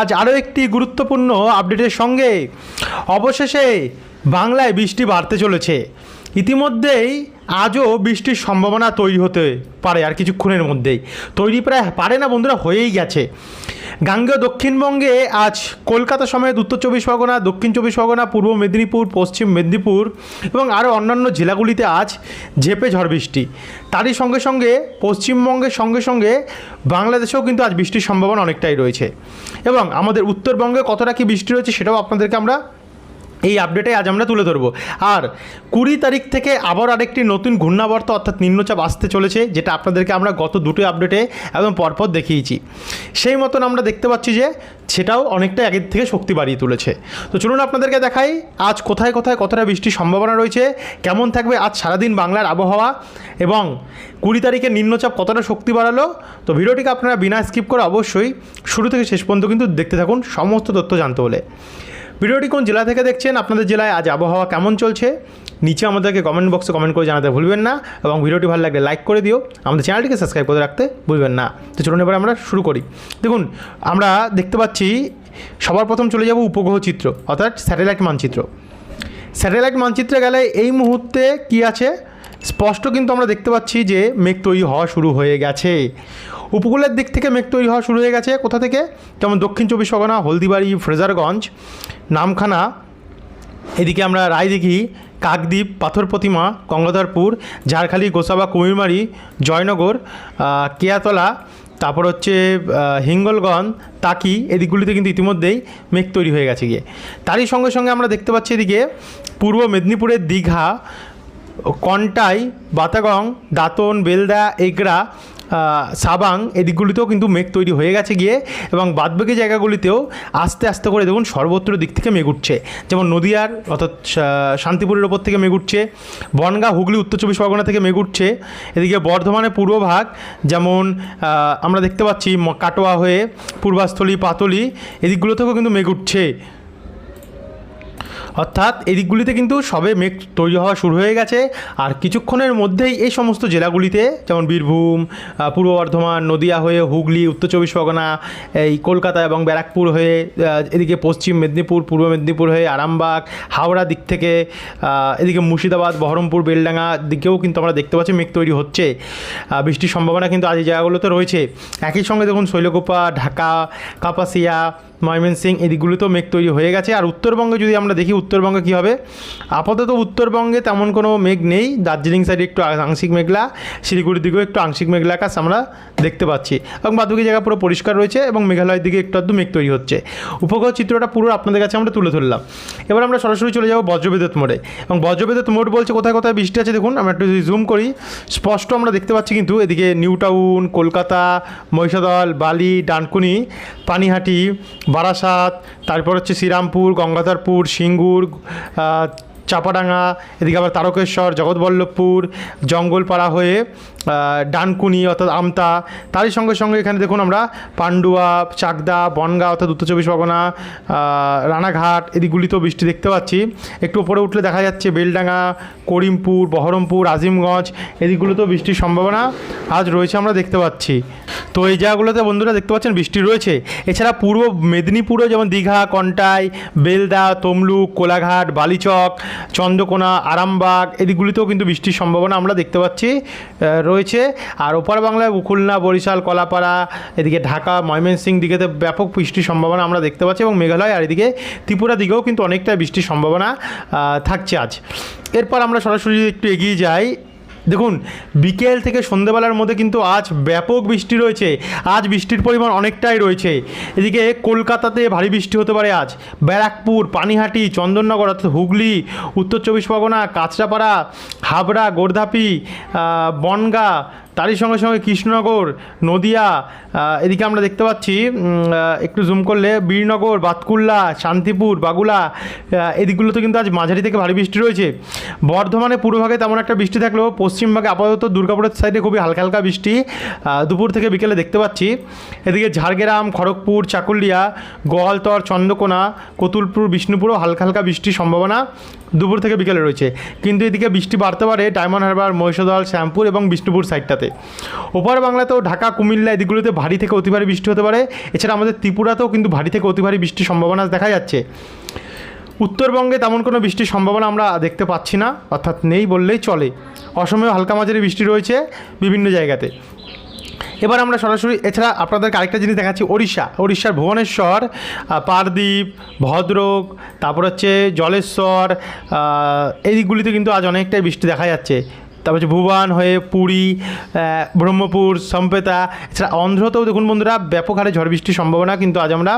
আজ আরও একটি গুরুত্বপূর্ণ আপডেটের সঙ্গে অবশেষে বাংলায় বৃষ্টি বাড়তে চলেছে। ইতিমধ্যেই আজও বৃষ্টির সম্ভাবনা তৈরি হতে পারে আর কিছুক্ষণের মধ্যেই। তৈরি প্রায় পারে না বন্ধুরা, হয়েই গেছে। গাঙ্গেয় দক্ষিণবঙ্গে আজ কলকাতা সমেত উত্তর চব্বিশ পরগনা, দক্ষিণ চব্বিশ পরগনা, পূর্ব মেদিনীপুর, পশ্চিম মেদিনীপুর এবং আরও অন্যান্য জেলাগুলিতে আজ ঝেপে ঝড় বৃষ্টি। তারই সঙ্গে সঙ্গে পশ্চিমবঙ্গের সঙ্গে সঙ্গে বাংলাদেশেও কিন্তু আজ বৃষ্টির সম্ভাবনা অনেকটাই রয়েছে। এবং আমাদের উত্তরবঙ্গে কতটা কি বৃষ্টি রয়েছে সেটাও আপনাদেরকে আমরা এই আপডেটে আজ আমরা তুলে ধরবো। আর কুড়ি তারিখ থেকে আবার আরেকটি নতুন ঘূর্ণাবর্ত অর্থাৎ নিম্নচাপ আসতে চলেছে, যেটা আপনাদেরকে আমরা গত দুটো আপডেটে একদম পরপর দেখিয়েছি। সেই মতন আমরা দেখতে পাচ্ছি যে সেটাও অনেকটা আগের থেকে শক্তি বাড়িয়ে তুলেছে। তো চলুন আপনাদেরকে দেখাই, আজ কোথায় কোথায় কতটা বৃষ্টির সম্ভাবনা রয়েছে, কেমন থাকবে আজ সারাদিন বাংলার আবহাওয়া, এবং কুড়ি তারিখে নিম্নচাপ কতটা শক্তি বাড়ালো, তো ভিডিওটিকে আপনারা বিনা স্কিপ করে অবশ্যই শুরু থেকে শেষ পর্যন্ত কিন্তু দেখতে থাকুন, সমস্ত তথ্য জানতে হলে। ভিডিওটি কোন জেলা থেকে দেখছেন, আপনাদের জেলায় আজ আবহাওয়া কেমন চলছে, নিচে আমাদেরকে কমেন্ট বক্সে কমেন্ট করে জানাতে ভুলবেন না এবং ভিডিওটি ভালো লাগলে লাইক করে দিও, আমাদের চ্যানেলটিকে সাবস্ক্রাইব করে রাখতে ভুলবেন না। তো চলুন এবার আমরা শুরু করি। দেখুন, আমরা দেখতে পাচ্ছি, সবার প্রথম চলে যাব উপগ্রহ চিত্র, অর্থাৎ স্যাটেলাইট মানচিত্র। স্যাটেলাইট মানচিত্রে গেলে এই মুহূর্তে কি আছে? স্পষ্ট কিন্তু আমরা দেখতে পাচ্ছি যে মেঘ তৈরি হওয়া শুরু হয়ে গেছে। উপকূলের দিক থেকে মেঘ তৈরি হওয়া শুরু হয়ে গেছে। কোথা থেকে? যেমন দক্ষিণ চব্বিশ পরগনা, হলদিবাড়ি, ফ্রেজারগঞ্জ, নামখানা। এদিকে আমরা রায়দিঘি কাকদ্বীপ, পাথর প্রতিমা, গঙ্গাধরপুর, ঝাড়খালি, গোসাবা, কুমিরমারি, জয়নগর কেয়াতলা, তারপর হচ্ছে হিঙ্গলগঞ্জ, তাকি এদিকগুলিতে কিন্তু ইতিমধ্যেই মেঘ তৈরি হয়ে গেছে গিয়ে। তারই সঙ্গে সঙ্গে আমরা দেখতে পাচ্ছি এদিকে পূর্ব মেদিনীপুরের দীঘা কন্টাই, বাতাগং, দাঁতন, বেলদা, এগরা সাবাং এদিকগুলিতেও কিন্তু মেঘ তৈরি হয়ে গেছে গিয়ে এবং বাদবাকি জায়গাগুলিতেও আস্তে আস্তে করে দেখুন সর্বত্র দিক থেকে মেঘ উঠছে। যেমন নদিয়ার, অর্থাৎ শান্তিপুরের ওপর থেকে মেঘ উঠছে। বনগাঁ, হুগলি, উত্তর চব্বিশ পরগনা থেকে মেঘ উঠছে। এদিকে বর্ধমানের পূর্বভাগ যেমন আমরা দেখতে পাচ্ছি কাটোয়া হয়ে পূর্বাস্থলী, পাতলি, এদিকগুলো থেকেও কিন্তু মেঘ উঠছে। অর্থাৎ এই দিকগুলিতে কিন্তু সবে মেঘ তৈরি হওয়া শুরু হয়ে গেছে। আর কিছুক্ষণের মধ্যেই এই সমস্ত জেলাগুলিতে, যেমন বীরভূম পূর্ব বর্ধমান, নদিয়া হয়ে হুগলি, উত্তর চব্বিশ পরগনা, এই কলকাতা এবং ব্যারাকপুর হয়ে এদিকে পশ্চিম মেদিনীপুর, পূর্ব মেদিনীপুর হয়ে আরামবাগ, হাওড়া দিক থেকে এদিকে মুর্শিদাবাদ, বহরমপুর, বেলডাঙ্গা দিকেও কিন্তু আমরা দেখতে পাচ্ছি মেঘ তৈরি হচ্ছে। বৃষ্টির সম্ভাবনা কিন্তু আজ এই জায়গাগুলোতে রয়েছে। একই সঙ্গে দেখুন শৈলকুপা, ঢাকা, কাপাসিয়া ময়মনসিং এদিকগুলোতেও মেঘ তৈরি হয়ে গেছে। আর উত্তরবঙ্গে যদি আমরা দেখি, উত্তরবঙ্গে কী হবে? আপাতত উত্তরবঙ্গে তেমন কোনো মেঘ নেই। দার্জিলিং সাইডে একটু আংশিক মেঘলা, শিলিগুড়ির দিকেও একটু আংশিক মেঘলা আকাশ আমরা দেখতে পাচ্ছি। এবং বাদুকি জায়গা পুরো পরিষ্কার রয়েছে এবং মেঘালয়ের দিকে একটু আধটু মেঘ তৈরি হচ্ছে। উপগ্রহ চিত্রটা পুরো আপনাদের কাছে আমরা তুলে ধরলাম। এবার আমরা সরাসরি চলে যাব বজ্রবিদ্যুৎ মোড়ে। এবং বজ্রবিদ্যুৎ মোড় বলছে কোথায় কোথায় বৃষ্টি আছে দেখুন, আমরা একটু যদি জুম করি, স্পষ্ট আমরা দেখতে পাচ্ছি কিন্তু এদিকে নিউ টাউন কলকাতা, মহিষাদল, বালি, ডানকুনি, পানিহাটি বারাসাত তারপর হচ্ছে শ্রীরামপুর গঙ্গাধরপুর সিঙ্গুর চাপাডাঙ্গা এদিকে আবার তারকেশ্বর জগৎবল্লভপুর জঙ্গলপাড়া হয়ে ডানকুনি অর্থাৎ আমতা তারই সঙ্গে সঙ্গে এখানে দেখুন আমরা পান্ডুয়া চাকদা বনগাঁ অর্থাৎ উত্তর চব্বিশ পরগনা রানাঘাট এদিকগুলিতেও বৃষ্টি দেখতে পাচ্ছি। একটু উপরে উঠলে দেখা যাচ্ছে বেলডাঙ্গা করিমপুর বহরমপুর আজিমগঞ্জ এদিকগুলোতেও বৃষ্টির সম্ভাবনা আজ রয়েছে আমরা দেখতে পাচ্ছি। তো এই জায়গাগুলোতে বন্ধুরা দেখতে পাচ্ছেন বৃষ্টি রয়েছে। এছাড়া পূর্ব মেদিনীপুরেও যেমন দীঘা কন্টাই বেলদা তমলুক কোলাঘাট বালিচক চন্দ্রকোনা আরামবাগ এদিকগুলিতেও কিন্তু বৃষ্টির সম্ভাবনা আমরা দেখতে পাচ্ছি। আহ, রয়েছে আর ওপার বাংলায় খুলনা, বরিশাল, কলাপাড়া, এদিকে ঢাকা, ময়মনসিং দিকেতে ব্যাপক বৃষ্টির সম্ভাবনা আমরা দেখতে পাচ্ছি এবং মেঘালয় আর এদিকে ত্রিপুরা দিকেও কিন্তু অনেকটা বৃষ্টির সম্ভাবনা থাকছে আজ। এরপর আমরা সরাসরি একটু এগিয়ে যাই। দেখুন, বিকেল থেকে সন্ধেবেলার মধ্যে কিন্তু আজ ব্যাপক বৃষ্টি রয়েছে। আজ বৃষ্টির পরিমাণ অনেকটাই রয়েছে। এদিকে কলকাতাতে ভারী বৃষ্টি হতে পারে আজ। ব্যারাকপুর, পানিহাটি, চন্দননগর, অর্থাৎ হুগলি, উত্তর চব্বিশ পরগনা, কাঁচরাপাড়া, হাবড়া, গোর্ধাপি বনগা বনগাঁ তারই সঙ্গে সঙ্গে কৃষ্ণনগর, নদিয়া এদিকে আমরা দেখতে পাচ্ছি একটু জুম করলে, বীরনগর, বাতকুল্লা, শান্তিপুর, বাগুলা এদিকগুলোতে কিন্তু আজ মাঝারি থেকে ভারী বৃষ্টি রয়েছে। বর্ধমানে পূর্বভাগে তেমন একটা বৃষ্টি থাকলেও পশ্চিমভাগে আপাতত দুর্গাপুরের সাইডে খুবই হালকা হালকা বৃষ্টি দুপুর থেকে বিকেলে দেখতে পাচ্ছি। এদিকে ঝাড়গ্রাম, খড়গপুর, চাকুলিয়া, গোয়ালতর, চন্দ্রকোনা, কতুলপুর, বিষ্ণুপুরও হালকা হালকা বৃষ্টির সম্ভাবনা দুপুর থেকে বিকেলে রয়েছে। কিন্তু এদিকে বৃষ্টি বাড়তে পারে ডায়মন্ড হারবার, মহিষাদল, শ্যামপুর এবং বিষ্ণুপুর সাইডটাতে দিকটাতে ওপার বাংলাতেও ঢাকা, কুমিল্লা এদিকগুলোতে ভারী থেকে অতি ভারী বৃষ্টি হতে পারে। এছাড়া আমাদের ত্রিপুরাতেও কিন্তু ভারী থেকে অতি ভারী বৃষ্টির সম্ভাবনা দেখা যাচ্ছে। উত্তরবঙ্গে তেমন কোনো বৃষ্টির সম্ভাবনা আমরা দেখতে পাচ্ছি না, অর্থাৎ নেই বললেই চলে। অসমেও হালকা মাঝারি বৃষ্টি রয়েছে বিভিন্ন জায়গাতে। এবার আমরা সরাসরি, এছাড়া আপনাদের আরেকটা জিনিস দেখাচ্ছি, ওড়িশা। ওড়িশার ভুবনেশ্বর পারদ্বীপ, ভদ্রক, তারপর হচ্ছে জলেশ্বর এই দিকগুলিতে কিন্তু আজ অনেকটাই বৃষ্টি দেখা যাচ্ছে। তারপর হচ্ছে ভুবান, হয়ে পুরী ব্রহ্মপুর, সম্পেতা, এছাড়া অন্ধ্রতেও দেখুন বন্ধুরা ব্যাপক হারে ঝড় বৃষ্টির সম্ভাবনা কিন্তু আজ আমরা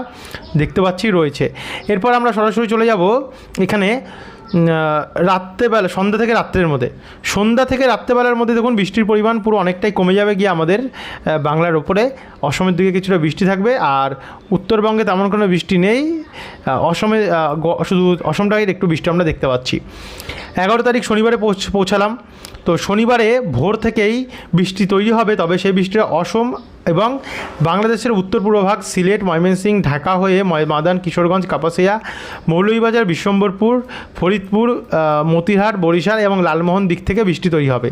দেখতে পাচ্ছি রয়েছে। এরপর আমরা সরাসরি চলে যাব এখানে রাত্রেবেলা, সন্ধ্যা থেকে রাত্রের মধ্যে। সন্ধ্যা থেকে রাত্রেবেলার মধ্যে দেখুন, বৃষ্টির পরিমাণ পুরো অনেকটাই কমে যাবে গিয়ে আমাদের বাংলার ওপরে। অসমের দিকে কিছুটা বৃষ্টি থাকবে আর উত্তরবঙ্গে তেমন কোনো বৃষ্টি নেই। অসমে শুধু অসমটাই একটু বৃষ্টি আমরা দেখতে পাচ্ছি। এগারো তারিখ শনিবারে পৌঁছ, পৌঁছালাম। তো শনিবারে ভোর থেকেই বৃষ্টি তৈরি হবে, তবে সেই বৃষ্টিটা অসম এবং বাংলাদেশের উত্তর পূর্ব ভাগ, সিলেট, ময়মনসিংহ, ঢাকা হয়ে মাদান, কিশোরগঞ্জ, কাপাসিয়া, মৌলভীবাজার, বিশ্বম্বরপুর, ফরিদপুর মতিহার, বরিশাল এবং লালমোহন দিক থেকে বৃষ্টি তৈরি হবে।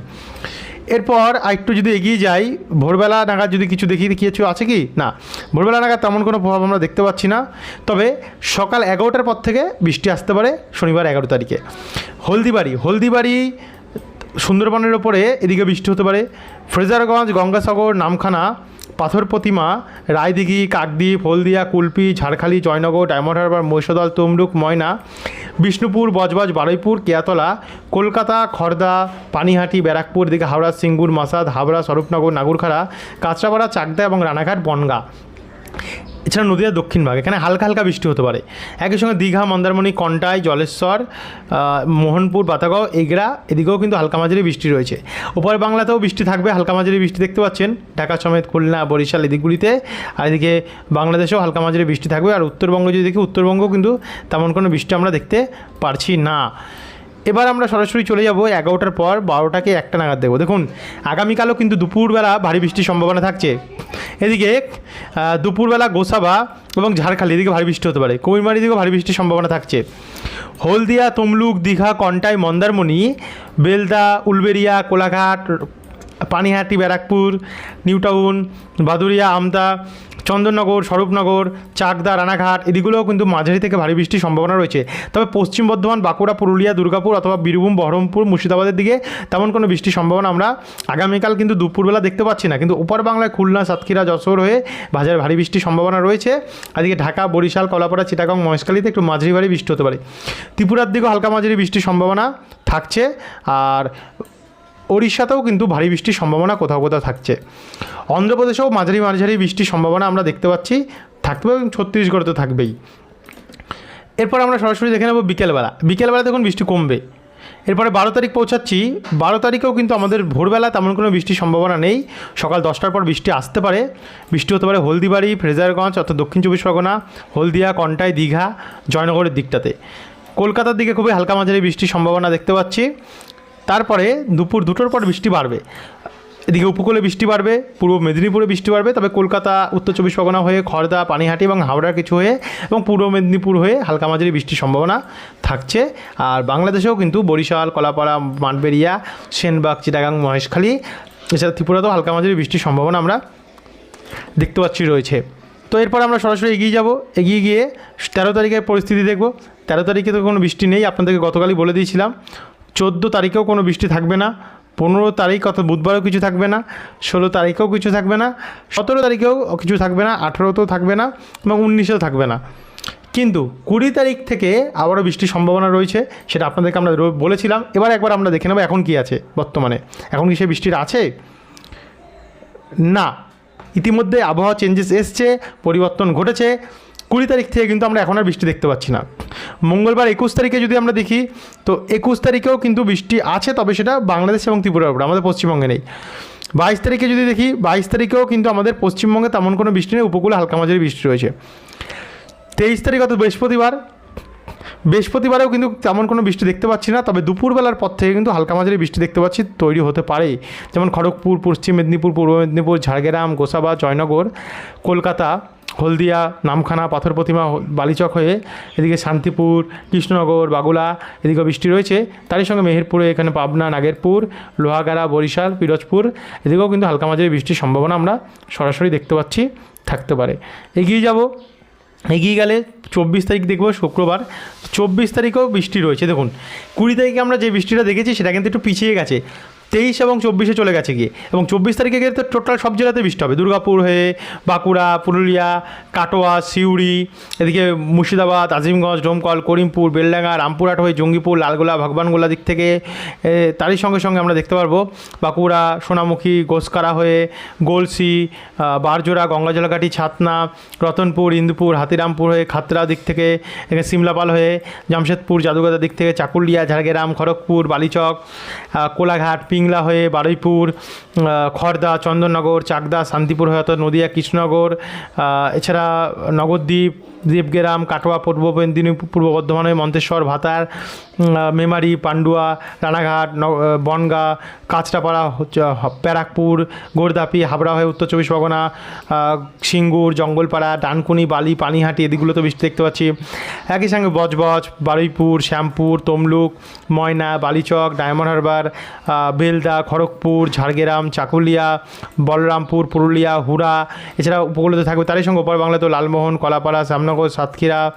এরপর আরেকটু যদি এগিয়ে যাই, ভোরবেলা নাগাদ যদি কিছু দেখি কিছু আছে কি? না। ভোরবেলা নাগাদ তেমন কোনো প্রভাব আমরা দেখতে পাচ্ছি না। তবে সকাল এগারোটার পর থেকে বৃষ্টি আসতে পারে শনিবার এগারো তারিখে। হলদিবাড়ি হলদিবাড়ি, সুন্দরবনের ওপরে এদিকে বৃষ্টি হতে পারে। Fraserganj, Gangasagar, Namkhana Patharpratima, Raidighi, Kakdwip, Haldia, Kulpi, Jharkhali, Joynagar, Diamond Harbour, Mahishadal, Tamluk, Moyna, Bishnupur, Budge Budge, Baruipur, Keyatala, Kolkata Khardah Panihati, Barrackpore দিকে হাওড়া, সিঙ্গুর, মাসাদ হাবড়া স্বরূপনগর, নাগুরখাড়া, কাঁচরাপাড়া, চাকদা এবং রানাঘাট, বনগা। এছাড়া নদীয়ার দক্ষিণ ভাগ, এখানে হালকা হালকা বৃষ্টি হতে পারে। একই সঙ্গে দীঘা, মন্দারমণি, কন্টাই, জলেশ্বর মোহনপুর, বাতাগাঁও, এগরা, এদিকেও কিন্তু হালকা মাঝারি বৃষ্টি রয়েছে। ওপর বাংলাতেও বৃষ্টি থাকবে, হালকা মাঝারি বৃষ্টি দেখতে পাচ্ছেন। ঢাকা সমেত খুলনা, বরিশাল এদিকগুলিতে। আর এদিকে বাংলাদেশেও হালকা মাঝারি বৃষ্টি থাকবে। আর উত্তরবঙ্গ যদি দেখি, উত্তরবঙ্গও কিন্তু তেমন কোনো বৃষ্টি আমরা দেখতে পারছি না। এবার আমরা সরাসরি চলে যাব এগারোটার পর বারোটাকে একটা নাগাদ দেবো। দেখুন, আগামীকালও কিন্তু দুপুরবেলা ভারী বৃষ্টির সম্ভাবনা থাকছে। এদিকে দুপুরবেলা গোসাবা এবং ঝাড়খালি এদিকে ভারী বৃষ্টি হতে পারে। কবিরমারি দিকেও ভারী বৃষ্টির সম্ভাবনা থাকছে। হলদিয়া, তমলুক, দীঘা, কন্টাই, মন্দারমণি, বেলদা, উলবেরিয়া, কোলাঘাট, পানিহাটি, ব্যারাকপুর, নিউটাউন বাদুরিয়া আমদা চন্দননগর, স্বরূপনগর, চাকদা, রানাঘাট, এদিকগুলোও কিন্তু মাঝারি থেকে ভারী বৃষ্টির সম্ভাবনা রয়েছে। তবে পশ্চিম বর্ধমান, বাঁকুড়া, পুরুলিয়া, দুর্গাপুর অথবা বীরভূম, বহরমপুর, মুর্শিদাবাদের দিকে তেমন কোনো বৃষ্টির সম্ভাবনা আমরা আগামীকাল কিন্তু দুপুরবেলা দেখতে পাচ্ছি না। কিন্তু উপর বাংলায় খুলনা, সাতক্ষীরা, যশোর হয়ে বাজারে ভারী বৃষ্টির সম্ভাবনা রয়েছে। এদিকে ঢাকা, বরিশাল, কলাপাড়া, চিটাগাং, মহেশখালীতে একটু মাঝারি ভারী বৃষ্টি হতে পারে। ত্রিপুরার দিকেও হালকা মাঝারি বৃষ্টির সম্ভাবনা থাকছে। আর ওড়িশাতেও কিন্তু ভারী বৃষ্টির সম্ভাবনা কোথাও কোথাও থাকছে। অন্ধ্রপ্রদেশেও মাঝারি মাঝারি বৃষ্টির সম্ভাবনা আমরা দেখতে পাচ্ছি। থাকবে এবং ছত্তিশগড়ে তো থাকবেই। এরপর আমরা সরাসরি দেখে নেব বিকেলবেলা। বিকেলবেলা দেখুন বৃষ্টি কমবে। এরপরে বারো তারিখ পৌঁছাচ্ছি। বারো তারিখেও কিন্তু আমাদের ভোরবেলা তেমন কোনো বৃষ্টির সম্ভাবনা নেই। সকাল দশটার পর বৃষ্টি আসতে পারে। বৃষ্টি হতে পারে হলদিবাড়ি, ফ্রেজারগঞ্জ অর্থাৎ দক্ষিণ চব্বিশ পরগনা, হলদিয়া, কন্টাই, দীঘা, জয়নগরের দিকটাতে। কলকাতার দিকে খুবই হালকা মাঝারি বৃষ্টির সম্ভাবনা দেখতে পাচ্ছি। তারপরে দুপুর দুটোর পর বৃষ্টি বাড়বে। এদিকে উপকূলে বৃষ্টি বাড়বে, পূর্ব মেদিনীপুরে বৃষ্টি বাড়বে, তবে কলকাতা, উত্তর চব্বিশ পরগনা হয়ে খড়দা, পানিহাটি এবং হাওড়ার কিছু হয়ে এবং পূর্ব মেদিনীপুর হয়ে হালকা মাঝারি বৃষ্টির সম্ভাবনা থাকছে। আর বাংলাদেশেও কিন্তু বরিশাল, কলাপাড়া মাঠবেরিয়া সেনবাগ, চিটাগাং, মহেশখালী, এছাড়া ত্রিপুরাতেও হালকা মাঝারি বৃষ্টির সম্ভাবনা আমরা দেখতে পাচ্ছি রয়েছে। তো এরপর আমরা সরাসরি এগিয়ে যাব। এগিয়ে গিয়ে তেরো তারিখের পরিস্থিতি দেখব। তেরো তারিখে তো কোনো বৃষ্টি নেই, আপনাদেরকে গতকালই বলে দিয়েছিলাম। চোদ্দ তারিখেও কোনো বৃষ্টি থাকবে না। পনেরো তারিখ অর্থাৎ বুধবারও কিছু থাকবে না, ষোলো তারিখেও কিছু থাকবে না, সতেরো তারিখেও কিছু থাকবে না, আঠেরোতেও থাকবে না এবং উনিশেও থাকবে না। কিন্তু কুড়ি তারিখ থেকে আবারও বৃষ্টির সম্ভাবনা রয়েছে, সেটা আপনাদেরকে আমরা বলেছিলাম। এবার একবার আমরা দেখে নেব এখন কি আছে বর্তমানে। এখন কি সে বৃষ্টির আছে? না। ইতিমধ্যে আবহাওয়া চেঞ্জেস এসছে, পরিবর্তন ঘটেছে। কুড়ি তারিখ থেকে কিন্তু আমরা এখন আর বৃষ্টি দেখতে পাচ্ছি না। মঙ্গলবার একুশ তারিখে যদি আমরা দেখি, তো একুশ তারিখেও কিন্তু বৃষ্টি আছে, তবে সেটা বাংলাদেশ এবং ত্রিপুরার উপরে, আমাদের পশ্চিমবঙ্গে নেই। বাইশ তারিখে যদি দেখি, বাইশ তারিখেও কিন্তু আমাদের পশ্চিমবঙ্গে তেমন কোনো বৃষ্টি নেই, উপকূলে হালকা মাঝারি বৃষ্টি রয়েছে। তেইশ তারিখ অর্থাৎ বৃহস্পতিবার, বৃহস্পতিবারেও কিন্তু তেমন কোনো বৃষ্টি দেখতে পাচ্ছি না, তবে দুপুরবেলার পর থেকে কিন্তু হালকা মাঝারি বৃষ্টি দেখতে পাচ্ছি, তৈরি হতে পারে যেমন খড়গপুর, পশ্চিম মেদিনীপুর, পূর্ব মেদিনীপুর, ঝাড়গ্রাম, গোসাবা, জয়নগর, কলকাতা হলদিয়া, নামখানা, পাথর প্রতিমা, বালিচক হয়ে এদিকে শান্তিপুর, কৃষ্ণনগর, বাগুলা এদিকে বৃষ্টি রয়েছে। তারই সঙ্গে মেহেরপুরে এখানে পাবনা, নাগেরপুর, লোহাগাড়া, বরিশাল, পিরোজপুর এদিকেও কিন্তু হালকা মাঝারি বৃষ্টির সম্ভাবনা আমরা সরাসরি দেখতে পাচ্ছি, থাকতে পারে। এগিয়ে যাব, এগিয়ে গেলে চব্বিশ তারিখ দেখব শুক্রবার। চব্বিশ তারিখেও বৃষ্টি রয়েছে। দেখুন, কুড়ি তারিখে আমরা যে বৃষ্টিটা দেখেছি সেটা কিন্তু একটু পিছিয়ে গেছে। তেইশ এবং চব্বিশে চলে গেছে গিয়ে। এবং চব্বিশ তারিখে গিয়ে তো টোটাল সব জেলাতে বৃষ্টি হবে। দুর্গাপুর হয়ে বাঁকুড়া, পুরুলিয়া, কাটোয়া, সিউড়ি, এদিকে মুর্শিদাবাদ, আজিমগঞ্জ ডোমকল করিমপুর, বেলডাঙ্গা, রামপুরহাট হয়ে জঙ্গিপুর, লালগোলা, ভগবানগোলা দিক থেকে তারই সঙ্গে সঙ্গে আমরা দেখতে পারব বাঁকুড়া, সোনামুখী, গোসকারা হয়ে গোলসি বারজোড়া, গঙ্গাজলাঘাটি, ছাতনা, রতনপুর, ইন্দুপুর, হাতিরামপুর হয়ে খাতড়া দিক থেকে, এখানে সিমলাপাল হয়ে জামশেদপুর জাদুগাদা দিক থেকে, চাকুলিয়া, ঝাড়গ্রাম, খড়গপুর, বালিচক কোলাঘাট পিংলা হয়ে বারুইপুর খড়দা চন্দননগর, চাকদা, শান্তিপুর হয়ে অর্থাৎ নদিয়া, কৃষ্ণনগর এছাড়া নগরদ্বীপ দেবগ্রাম, কাটোয়া, পূর্ব মেদিনীপুর, পূর্ব বর্ধমান হয়ে মন্তেশ্বর, ভাতার মেমারি, পান্ডুয়া, রানাঘাট বনগাঁ, কাঁচরাপাড়া হ- গোরদাপি, হাবড়া হয়ে উত্তর চব্বিশ পরগনা সিঙ্গুর, জঙ্গলপাড়া, ডানকুনি, বালি, পানিহাটি, এদিকগুলো তো বৃষ্টি দেখতে পাচ্ছি। একই সঙ্গে বজবজ, বারুইপুর, শ্যামপুর, তমলুক, ময়না, বালিচক, ডায়মন্ড হারবার আহ, খড়গপুর ঝাড়গ্রাম চাকুলিয়া বলরামপুর পুরুলিয়া হুড়া এছাড়া উপকূলতে থাকবে তারই সঙ্গে ওপর বাংলা তো লালমোহন কলাপাড়া শ্যামনগর সাতক্ষীরা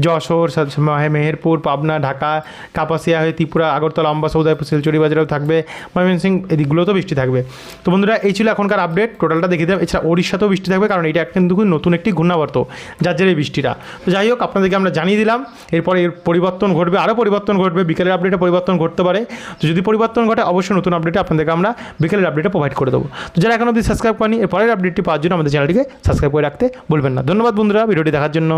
যশোর মহে- মেহেরপুর পাবনা ঢাকা কাপাসিয়া হয়ে ত্রিপুরা আগরতলা আম্বাসা উদয়পুর শিলচুরি বাজারেও থাকবে। ময়মনসিং এদিকগুলোতেও বৃষ্টি থাকবে। তো বন্ধুরা এই ছিল এখনকার আপডেট টোটালটা দেখে দিলাম। এছাড়া ওড়িশাতেও বৃষ্টি থাকবে কারণ এটা কিন্তু নতুন একটি ঘূর্ণাবর্ত যার জেরে বৃষ্টিটা। তো যাই হোক আপনাদেরকে আমরা জানিয়ে দিলাম এরপরে এর পরিবর্তন ঘটবে আরও পরিবর্তন ঘটবে বিকেলের আপডেটে পরিবর্তন ঘটতে পারে। তো যদি পরিবর্তন ঘটে অবশ্যই নতুন আপডেটে আপনাদেরকে আমরা বিকেলের আপডেটে প্রোভাইড করে দেবো। তো যারা এখন অবধি সাবস্ক্রাইব করেনি এর পরের আপডেটটি পাওয়ার জন্য আমাদের চ্যানেলটিকে সাবস্ক্রাইব করে রাখতে বলবেন না। ধন্যবাদ বন্ধুরা, ভিডিওটি দেখার জন্য।